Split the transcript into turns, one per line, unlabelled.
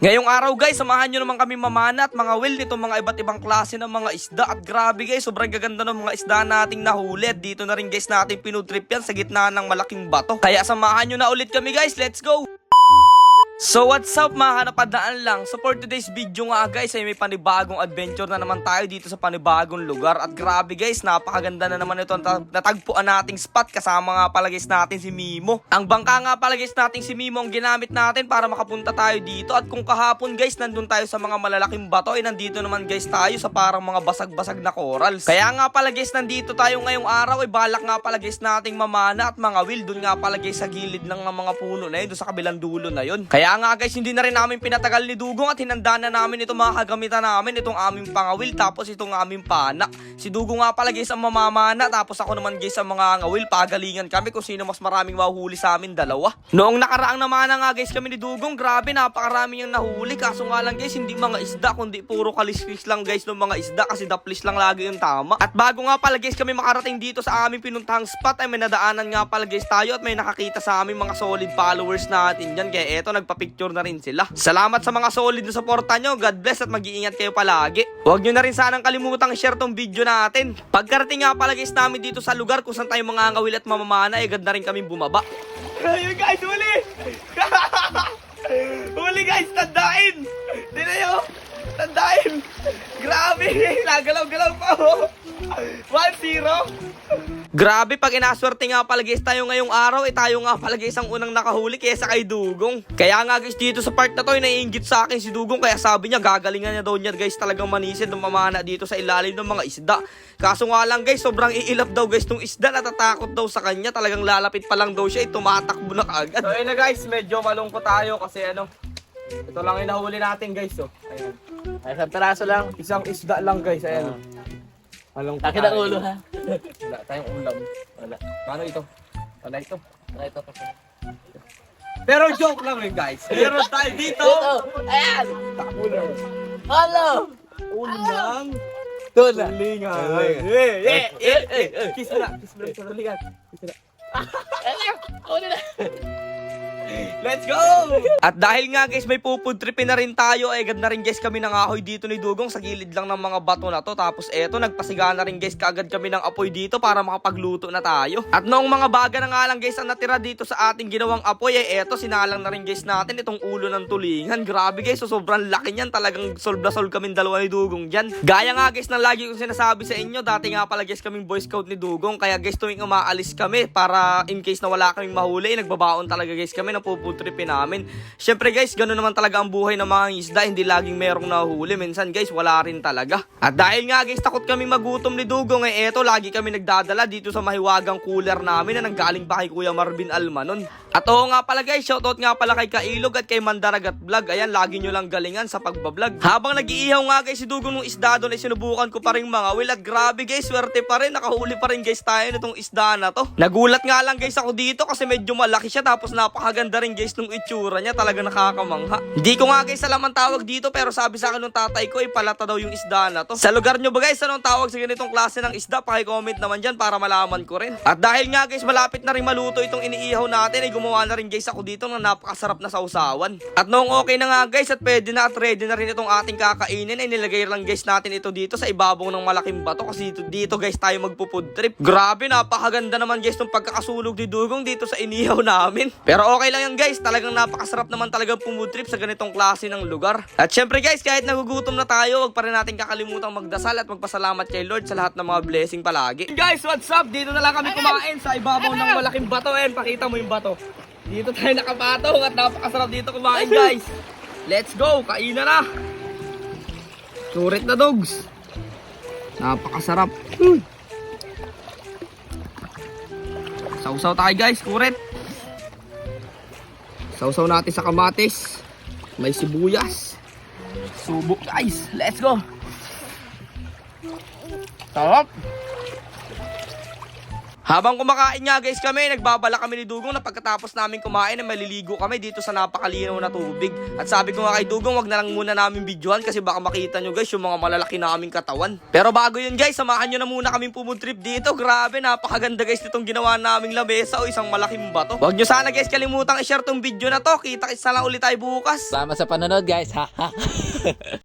Ngayong araw guys, samahan nyo naman kami mamana at mga will nitong mga iba't ibang klase ng mga isda. At grabe guys, sobrang gaganda ng mga isda nating nahuli. Dito na rin guys natin pinutrip yan sa gitna ng malaking bato. Kaya samahan nyo na ulit kami guys, let's go! So what's up mga hanapadaan lang? So for today's video nga guys ay may panibagong adventure na naman tayo dito sa panibagong lugar. At grabe guys napakaganda na naman ito. Natagpuan nating spot. Kasama nga pala guys natin si Mimo. Ang bangka nga pala guys nating si Mimo ang ginamit natin para makapunta tayo dito. At kung kahapon guys nandun tayo sa mga malalaking bato ay nandito naman guys tayo sa parang mga basag-basag na corals. Kaya nga pala guys nandito tayo ngayong araw ay balak nga pala guys nating mamana at mga will. Dun nga pala guys sa gilid ng mga puno na yun doon sa kabilang dulo na yun. Kaya nga guys hindi na rin namin pinatagal ni Dugong at hinanda na namin itong mga namin itong aming pangawil tapos itong aming pana. Si Dugong nga pala guys ang mamamana. Tapos ako naman guys ang mga ngawil pagalingan kami kung sino mas maraming mahuhuli sa amin dalawa. Noong nakaraang naman nga guys kami ni Dugong grabe napakarami yung nahuli. Kaso nga lang guys hindi mga isda kundi puro kaliskis lang guys ng mga isda kasi daplis lang lagi yung tama. At bago nga pala guys kami makarating dito sa aming pinuntahang spot ay may nadaanan nga pala guys tayo at may nakakita sa aming mga solid followers natin dyan. Kaya eto nagpa-picture na rin sila Salamat sa mga solid na suporta nyo God bless at mag-iingat kayo palagi Huwag nyo na rin sanang kalimutang share tong video natin Pagkarating nga pala guys namin dito sa lugar kung saan tayo mga ngawil at mamamana ay agad na rin kami bumaba Ayun guys, huli! huli guys, tandain! Di na yun! Tandain! Grabe! Nagalaw-galaw pa oh! 1-0! Grabe, pag inaswerte nga pala guys tayo ngayong araw, eh tayo nga pala guys ang unang nakahuli kaysa kay Dugong. Kaya nga guys dito sa part na to, eh, naiingit sa akin si Dugong, kaya sabi niya gagalingan niya daw niya guys talagang manisin ng mamana dito sa ilalim ng mga isda. Kaso nga lang guys, sobrang iilap daw guys tong isda, natatakot daw sa kanya, talagang lalapit pa lang daw siya, eh, tumatakbo na kaagad. So ayun na guys, medyo malungkot tayo kasi ano, ito lang yung nahuli natin guys oh. Ayan.
Ay, isang peraso lang.
Isang isda lang guys, ayan. Malungkot
Akin ang ulo ha.
Wala tayong ulam.
Wala.
Paano ito? Wala ito.
Wala ito.
Pero joke lang yun guys. Meron tayo dito.
Ito! Ayan!
Ulam.
Hello!
Ulam.
Tuna!
Tulingan.
Eh,
Eh, eh, eh,
eh, eh.
Kiss mo na. Kiss mo na. Tulingan. Kiss mo na.
Una na!
Let's go! At dahil nga guys may pupudtripin na rin tayo, ay agad na rin guys kami ng ahoy dito ni Dugong sa gilid lang ng mga bato na to. Tapos eto, nagpasiga na rin guys kaagad kami ng apoy dito para makapagluto na tayo. At noong mga baga na nga lang guys ang natira dito sa ating ginawang apoy, ay eto sinalang na rin guys natin itong ulo ng tulingan. Grabe guys, so sobrang laki niyan. Talagang solve na solve kami dalawa ni Dugong dyan. Gaya nga guys ng lagi kong sinasabi sa inyo, dati nga pala guys kaming boy scout ni Dugong. Kaya guys tuwing umaalis kami para in case na wala kaming mahuli, nagbabaon talaga guys kami na puputripin namin. Syempre guys, ganoon naman talaga ang buhay ng mga isda, hindi laging merong nahuli. Minsan guys, wala rin talaga. At dahil nga guys, takot kami magutom ni Dugong, eh eto, lagi kami nagdadala dito sa mahiwagang cooler namin na nanggaling pa kay Kuya Marvin Almanon. At oo nga pala guys, shoutout nga pala kay Kailog at kay Mandaragat Vlog. Ayan, lagi nyo lang galingan sa pagbablog. Habang nag-iihaw nga guys si Dugong ng isda doon, ay sinubukan ko pa rin mga will. At grabe guys, swerte pa rin. Nakahuli pa rin guys tayo nitong isda na to. Nagulat nga lang guys ako dito kasi medyo malaki siya. Tapos napakaganda rin guys nung itsura niya. Talaga nakakamangha. Hindi ko nga guys alam ang tawag dito pero sabi sa akin ng tatay ko ay palata daw yung isda na to. Sa lugar nyo ba guys, anong tawag sa ganitong klase ng isda? Paki-comment naman dyan para malaman ko rin. At dahil nga guys, malapit na rin maluto itong iniihaw natin, ay gumawa na rin guys ako dito ng napakasarap na sausawan. At noong okay na nga guys at pwede na at ready na rin itong ating kakainin, ay nilagay lang guys natin ito dito sa ibabaw ng malaking bato kasi dito, dito guys tayo magpupud trip. Grabe, napakaganda naman guys ng pagkakasulog ni Dugong dito sa inihaw namin. Pero okay lang yan guys, talagang napakasarap naman talaga pumud trip sa ganitong klase ng lugar. At syempre guys, kahit nagugutom na tayo, wag pa rin natin kakalimutang magdasal at magpasalamat kay Lord sa lahat ng mga blessing palagi. Guys, what's up? Dito na lang kami kumain sa ibabaw ng malaking bato. Ayan, pakita mo yung bato. Dito tayo nakapatong at napakasarap dito kumain guys. Let's go, kainan na. Surit na dogs. Napakasarap. Mm. Sausaw tayo guys, kuret. Sausaw natin sa kamatis. May sibuyas. Subok guys. Let's go. Sarap. Habang kumakain nga guys kami, nagbabala kami ni Dugong na pagkatapos namin kumain na maliligo kami dito sa napakalinaw na tubig. At sabi ko nga kay Dugong, wag na lang muna namin videohan kasi baka makita nyo guys yung mga malalaki naming katawan. Pero bago yun guys, samahan nyo na muna kaming pumutrip dito. Grabe, napakaganda guys nitong ginawa naming lamesa o isang malaking bato. Wag nyo sana guys kalimutang i-share tong video na to. Kita-kits na lang ulit tayo bukas.
Salamat sa panonood guys. Ha.